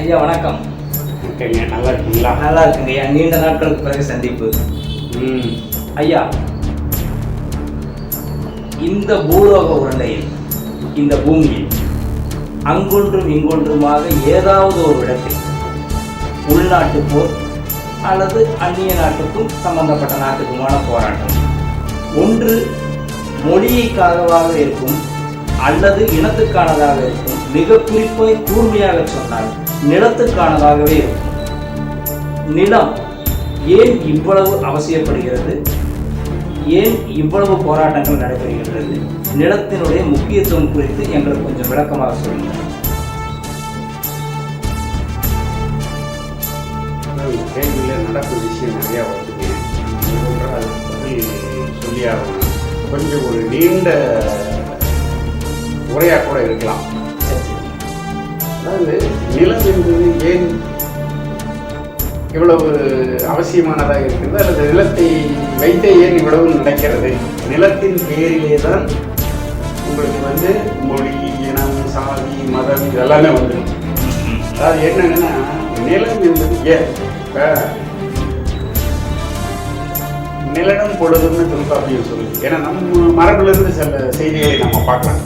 ஐயா வணக்கம். ஓகேங்க நல்லா இருக்கீங்களா? நல்லா இருக்குங்க ஐயா. நீண்ட நாட்களுக்கு பிறகு சந்திப்பு. ம். ஐயா இந்த பூலோக உருண்டையில் இந்த பூமியில் அங்கொன்றும் இங்கொன்றுமாக ஏதாவது ஒரு இடத்தில் உள்நாட்டு போர் அல்லது அந்நிய நாட்டுக்கும் சம்பந்தப்பட்ட நாட்டுக்குமான போராட்டம். ஒன்று மொழியைக்காகவாக இருக்கும் அல்லது இனத்துக்கானதாக இருக்கும் மிக குறிப்பாய் கூர்மையாக சொன்னால் நிலத்துக்கானதாகவே இருக்கும். நிலம் ஏன் இவ்வளவு அவசியப்படுகிறது? ஏன் இவ்வளவு போராட்டங்கள் நடைபெறுகின்றது? நிலத்தினுடைய முக்கியத்துவம் குறித்து எங்களுக்கு கொஞ்சம் விளக்கமாக சொல்லுங்கள். கேள்வியில் நடக்கும் விஷயம் நிறையா வருதுங்க பற்றி சொல்லி ஆகணும் கொஞ்சம் ஒரு நீண்ட உரையாக கூட இருக்கலாம். அதாவது நிலம் என்பது ஏன் இவ்வளவு அவசியமானதாக இருக்கிறது? அல்லது நிலத்தை வைத்தே ஏன் இவ்வளவு நடக்கிறது? நிலத்தின் பேரிலே தான் உங்களுக்கு வந்து மொழி இனம் சாதி மதம் இதெல்லாமே வந்துடும். அதாவது என்னன்னா நிலம் என்பது ஏன்? இப்போ நிலனும் பொழுதுன்னு தொல்காப்பியம் சொல்லுது. ஏன்னா நம்ம மரபிலிருந்து சில செய்திகளை நம்ம பார்க்கலாம்.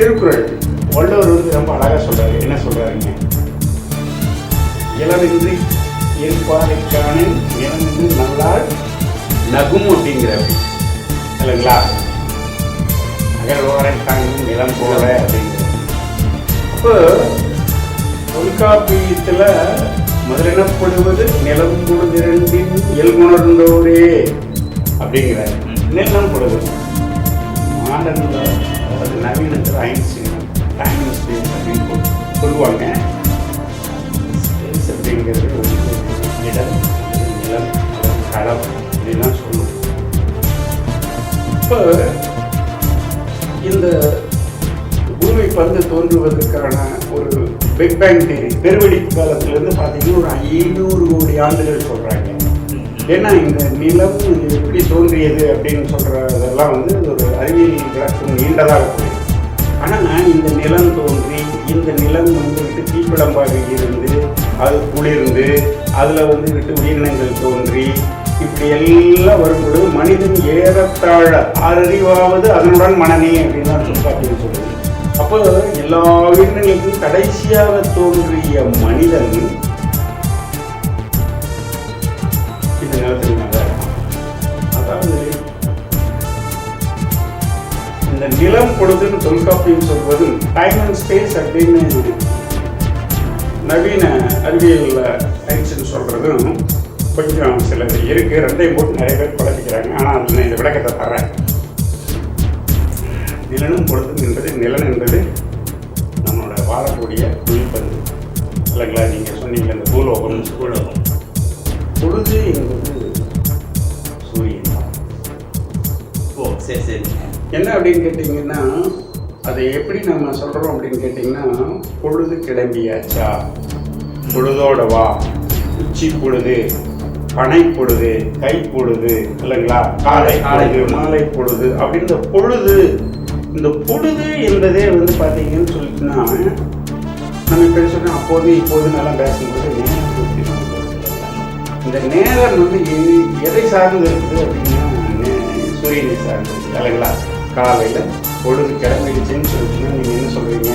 திருக்குறள். வள்ளுவர் வந்து ரொம்ப அழகா சொல்றாரு. என்ன சொல்கிறாருங்க இளவின்றி இருப்பாரைக்கான இளமின்றி நல்லால் நகும் அப்படிங்கிறாரு இல்லைங்களா? அகழ்வாரை தாங்கும் நிலம் போல அப்படிங்கிறார் அப்போ தொல்காப்பியத்தில் முதலிடப்படுவது நிலம் பொழுதிரண்டின் இயல்புணர்ந்தோரே அப்படிங்கிறார். நிலம் பொழுது. மாடர்னில் அது நவீனத்தில் ஐன்ஸ்டீன் டைம் ஸ்பேஸ் அப்படின்னு சொல்லுவாங்க ஸ்பேஸ் அப்படிங்கிறது ஒரு இடம் நிலம் அல்லது களம் அப்படின்லாம் சொல்லுவோம் இப்போ இந்த பூமி பந்து தோன்றுவதற்கான ஒரு பிக் பேங் தேரி பெருவெடிப்பு காலத்திலேருந்து பார்த்தீங்கன்னா ஒரு ஐநூறு கோடி ஆண்டுகள் சொல்கிறாங்க ஏன்னா இந்த நிலம் எப்படி தோன்றியது அப்படின்னு சொல்கிறதெல்லாம் வந்து ஒரு அறிவியல் விளக்கம் நீண்டதாக போகுது ஆனால் இந்த நிலம் தோன்றி இந்த நிலம் வந்துவிட்டு தீப்பிழம்பாக இருந்து அது குளிர்ந்து அதில் வந்துவிட்டு உயிரினங்கள் தோன்றி இப்படி எல்லாம் வரும்பொழுது மனிதன் ஏறத்தாழ அறிவாவது அதனுடன் மனநே அப்படின்னு தான் தொல்காப்பியம் சொல்லுது அப்போ எல்லா உயிரினங்களுக்கும் கடைசியாக தோன்றிய மனிதன் இந்த நிலத்தில் நிலம் பொழுதுன்னு தொல்காப்பியம் சொல்வது டைம் அண்ட் ஸ்பேஸ் அப்படின்னு நவீன அறிவியல் சயின்ஸ்னு சொல்றதும் கொஞ்சம் சில இருக்கு. ரெண்டையும் போட்டு நிறைய பேர் குழப்பிக்கிறாங்க. ஆனால் அதில் நான் இந்த விளக்கத்தை தர்றேன். நிலனும் பொழுதும் என்பது நிலன் என்பது நம்மளோட வாழக்கூடிய குழிப்பந்து இல்லைங்களா? நீங்கள் சொன்னீங்க இந்த பூலோகம். பூலோகம். பொழுது என்பது சூரியன் ஓ சரி சரி. என்ன அப்படின்னு கேட்டிங்கன்னா அதை எப்படி நம்ம சொல்கிறோம் அப்படின்னு கேட்டிங்கன்னா பொழுது கிளம்பியாச்சா? பொழுதோட வா. உச்சி பொழுது பனை பொழுது கை பொழுது இல்லைங்களா? காலை பொழுது. மாலை பொழுது அப்படின்ற பொழுது இந்த பொழுது என்பதே வந்து பார்த்தீங்கன்னு சொல்லிட்டுனா நம்ம இப்படி சொன்னோம் அப்போது இப்போது நல்லா பேசும்போது நேரம். இந்த நேரம் வந்து எதை சார்ந்து இருக்குது அப்படின்னா சூரியனை சார்ந்து இல்லைங்களா? காலையில் பொழுது கிளம்பிடுச்சுன்னு சொல்லிட்டுனா நீங்கள் என்ன சொல்கிறீங்க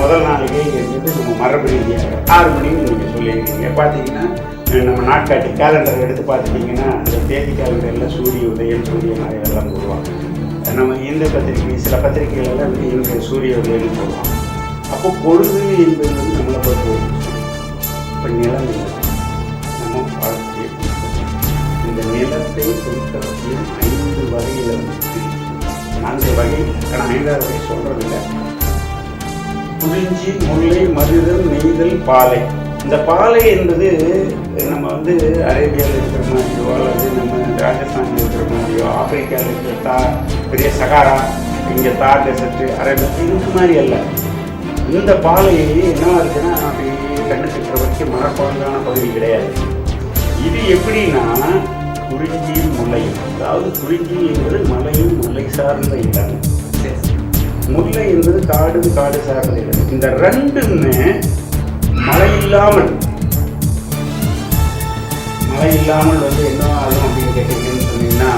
முதல் நாளைக்கே இருந்தது நம்ம மரபு ரீதியாக ஆறு மணின்னு நீங்கள் சொல்லியிருக்கீங்க. பார்த்தீங்கன்னா நம்ம நாட்காட்டி கேலண்டர் எடுத்து பார்த்துட்டிங்கன்னா அந்த தேதி கேலண்டரில் சூரிய உதயம் சூரிய மறைவு போடுவாங்க. நம்ம இந்து பத்திரிகை சில பத்திரிகைகளெல்லாம் வந்து இன்று சூரிய உதயம்னு போடுவாங்க அப்போ பொழுது என்பது வந்து நம்மளை பொறுத்து இப்போ நிலம் நம்ம வாழ்க்கையை இந்த நிலத்தை பொறுத்தவரையும் ஐந்து வகையில் நான்கு வகை ஆனால் ஐந்தாவது வகை சொல்றதில்லை. குறிஞ்சி முல்லை மருதல் நெய்தல் பாலை. இந்த பாலை என்பது நம்ம வந்து அரேபியாவில் இருக்கிற மாதிரியோ அல்லது நம்ம ராஜஸ்தானில் இருக்கிற மாதிரியோ ஆப்பிரிக்காவில் இருக்கிற தா பெரிய சகாரா இங்கே தார் டெசர்ட்டு அரேபியா இந்த மாதிரி அல்ல. இந்த பாலை என்ன இருக்குன்னா அப்படியே கண்ணு கட்டுற வரைக்கும் மரப்பாங்கான பகுதி கிடையாது. இது எப்படின்னா குறிஞ்சியும் முல்லையும் அதாவது குறிஞ்சி என்பது மலையும் முல்லை சார்ந்த இடம். முல்லை என்பது காடும் காடு சார்ந்த இடம். இந்த ரெண்டுமே மழை இல்லாமல் மழை இல்லாமல் வந்து என்ன ஆகும் அப்படின்னு கேட்டீங்கன்னு சொன்னீங்கன்னா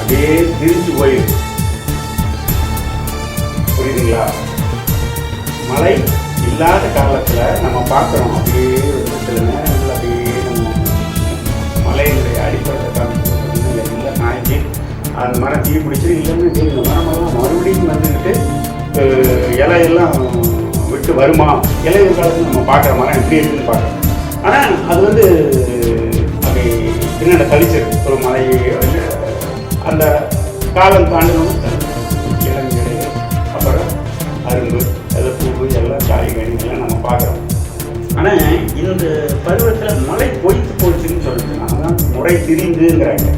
அப்படியே திரிஞ்சு போயிடும். புரியுதுங்களா? மழை இல்லாத காலத்தில் நம்ம பார்க்குறோம் அப்படியே அந்த மரம் தீ பிடிச்சி இல்லைன்னு இந்த மரமெல்லாம் மறுபடியும் வந்துக்கிட்டு இலையெல்லாம் விட்டு வருமா? இலை காலத்தில் நம்ம பார்க்குற மரம் எப்படி இருக்குன்னு பார்க்குறோம். ஆனால் அது வந்து அப்படி பின்னாடி கழிச்சிருக்கு ஒரு மலை அந்த காலம் தாண்டணும் இளங்கிளை அப்புறம் அரும்பு அதை பூவு எல்லாம் காய் கனிகள்லாம் நம்ம பார்க்குறோம். ஆனால் இந்த பருவத்தில் மழை பொய்த்து போச்சுன்னு சொல்லிட்டு அதான் முறை திரிந்துங்கிறாங்க.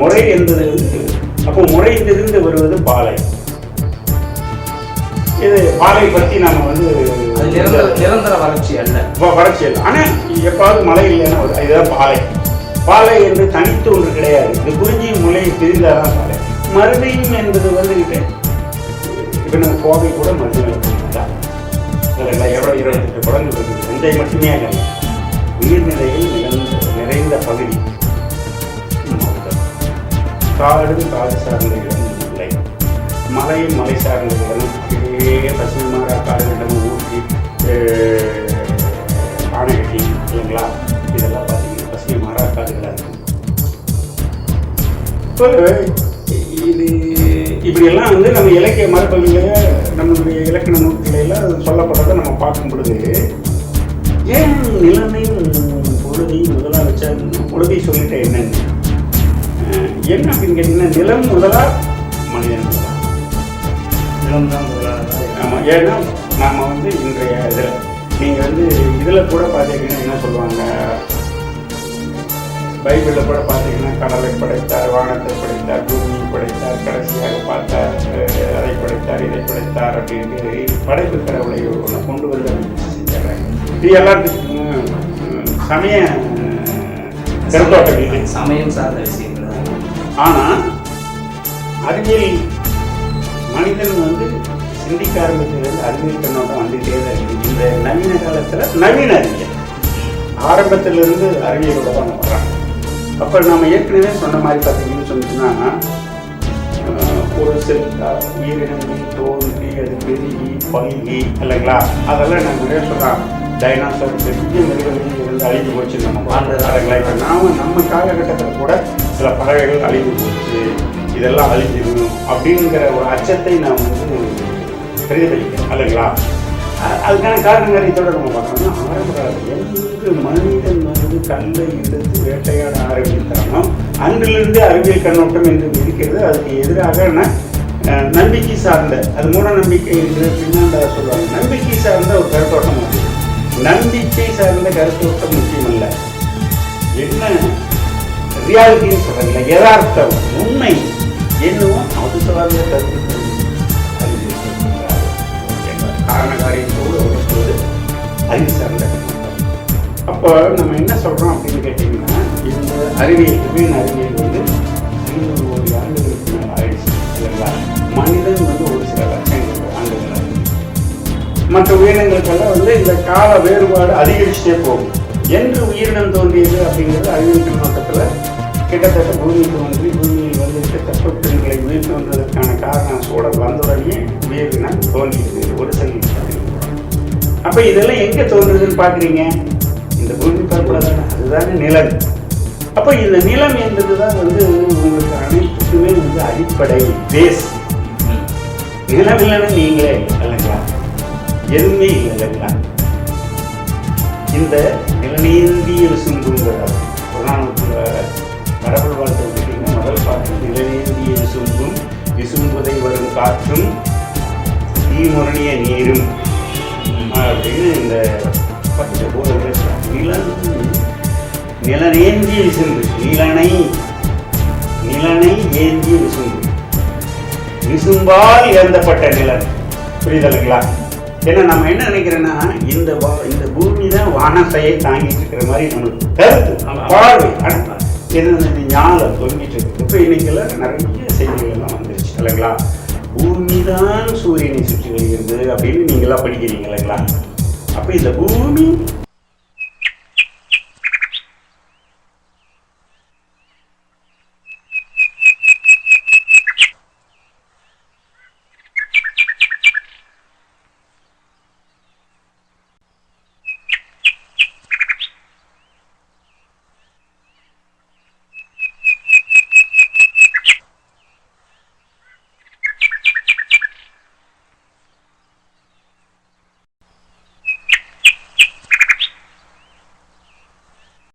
முறை என்பது வந்து அப்போ முறை திரிந்து வருவது பாலை. இது பாலை பற்றி நம்ம வந்து நிரந்தர வறட்சி அல்ல. வறட்சி இல்லை ஆனால் எப்பாவது மழை இல்லைன்னா இதுதான் பாலை. பாலை என்று தனித்து ஒன்று கிடையாது. இது குறிஞ்சி முளை பிரிந்தாதான் பாலை. மறுபடியும் என்பது வந்துக்கிட்டு இப்போ நம்ம கோவை கூட அதில் எவ்வளோ இருபத்தெட்டு குழந்தை தஞ்சை மட்டுமே அல்ல. நீர்நிலையில் நிறைந்த பகுதி. காடு காடு சார்ந்த இடம் இல்லை. மலை மலை சார்ந்த இடம். அப்படியே பசுமாரா மாறா காடுகளிடம் ஊட்டி ஆணைகட்டி இல்லைங்களா? இதெல்லாம் பார்த்தீங்கன்னா பசுமை மாறா காடுகளாக இருக்கும். இப்போ இது இப்படியெல்லாம் வந்து நம்ம இலக்கிய மரபுகளில் நம்மளுடைய இலக்கண நூல்களெல்லாம் சொல்லப்படுறதை நம்ம பார்க்கும் பொழுது ஏன் நிலைமையும் பொழுதையும் முதலாக வச்சா பொழுதை சொல்லிட்டேன் என்னங்க என்ன அப்படின்னு கேட்டிங்கன்னா நிலம் முதலா மனிதன். முதலா நிலம்தான் முதலானதா ஆமாம் ஏன்னா நாம் வந்து இன்றைய இதில் நீங்கள் வந்து இதில் கூட பார்த்தீங்கன்னா என்ன சொல்லுவாங்க? பைபிளில் கூட பார்த்தீங்கன்னா கடலை படைத்தார் வானத்தை படைத்தார் பூமியை படைத்தார் கடைசியாக பார்த்தார் அதை படைத்தார் இதை படைத்தார் அப்படின்ட்டு படைப்பு கடவுளை ஒன்று கொண்டு வந்து இது எல்லாத்துக்கும் சமய கருத்தோட்டம் இது சமயம் சார்ந்த தான். ஆனால் அறிவியல் மனிதன் வந்து சிந்திக்க ஆரம்பிச்சதுலேருந்து அறிவியல் கண்ணோட்டம் வந்துகிட்டே தான் இருக்குது இந்த நவீன காலத்தில் நவீன அறிவியல். ஆரம்பத்திலிருந்து அறிவியலோட தான் நம்ம வர்றாங்க அப்போ நம்ம ஏற்கனவே சொன்ன மாதிரி பார்த்தீங்கன்னு சொன்னீங்கன்னா ஒரு சில உயிரினங்கள் தோன்றி அது பெருகி பல்கி இல்லைங்களா? அதெல்லாம் நான் நிறைய சொல்லலாம் டைனாசர் பெரிய மிருகங்கள் இருந்து அழிஞ்சு போச்சு நம்ம வாழ்ந்ததாங்களா இப்போ நாம நம்ம காலகட்டத்தில் கூட சில பறவைகள் அழிஞ்சு போச்சு இதெல்லாம் அழிஞ்சிடணும் அப்படிங்கிற ஒரு அச்சத்தை நாம் வந்து பிரதிபலிக்கிறோம் இல்லைங்களா அதுக்கான காரணங்கள் இதோட நம்ம பார்த்தோம்னா ஆரம்ப காலத்தில் மனிதன் வந்து கல்லை எடுத்து வேட்டையாட ஆரம்பித்தானோ அன்றிலிருந்து அறிவியல் கண்ணோட்டம் என்று இருக்கிறது அதுக்கு எதிராக நம்பிக்கை சார்ந்த அது மூட நம்பிக்கை என்று பின்னாண்ட சொல்லுவாங்க நம்பிக்கை சார்ந்த ஒரு கருத்தோட்டம் நம்பிக்கை சார்ந்த கருத்தோட்டம் முக்கியம் அல்ல என்ன? ரியாலிட்டின்னு சொல்றாங்கல்ல யதார்த்தம் உண்மை. என்னவோ அது சார்ந்த கருத்து காரண காரியத்தோடு அறிவு சார்ந்த அப்போ நம்ம என்ன சொல்றோம் அப்படின்னு கேட்டிங்கன்னா இந்த அறிவியல் அறிவியல் மற்ற உயிரினங்களுக்கெல்லாம் வந்து இந்த கால வேறுபாடு அதிகரிச்சுட்டே போகும். என்று உயிரினம் தோன்றியது அப்படிங்கிறது அறிவியல் நோக்கத்தில் கிட்டத்தட்ட பூமி தோன்றி பூமியில் வந்து தட்பத்திரங்களை உயிர் தோன்றதற்கான காரணம் சூழல் வந்தவுடனே உயிரினம் தோன்றியது. ஒரு சில அப்போ இதெல்லாம் எங்கே தோன்றுதுன்னு பார்க்குறீங்க இந்த பூமி பரப்பில் தானே அதுதானே நிலம். அப்போ இந்த நிலம் என்பது தான் வந்து உங்களுக்கு அனைத்துக்குமே வந்து அடிப்படை பேஸ் நிலம் இல்லைன்னா நீங்களே எதுவுமே இல்லை இல்லைங்களா இந்த நிலநீந்திய விசும்புங்கிறார் புறநானூற்றுல மரபல் வாழ்த்து பார்த்தீங்கன்னா முதல் பாட்டு நிலநேந்திய விசும்பும் விசும்புதை வரும் காற்றும் தீமுரணிய நீரும் அப்படின்னு இந்த பத்து போதங்களை நிலம் நிலநேந்திய விசும்பு நிலனை நிலனை ஏந்திய விசும்பு. விசும்பால் இறந்தப்பட்ட நிலம் புரிதலுங்களா ஏன்னா நம்ம என்ன நினைக்கிறோன்னா இந்த இந்த பூமி தான் வானத்தையை தாங்கிட்டு இருக்கிற மாதிரி நம்மளுக்கு கருத்து பார்வை இது ஞானம் தொங்கிட்டு இருக்கு. இப்போ இன்னைக்கெல்லாம் நிறைய செய்திகள் எல்லாம் வந்துருச்சு இல்லைங்களா? பூமி தான் சூரியனை சுற்றி வருகிறது அப்படின்னு நீங்களாம் படிக்கிறீங்க இல்லைங்களா? அப்போ இந்த பூமி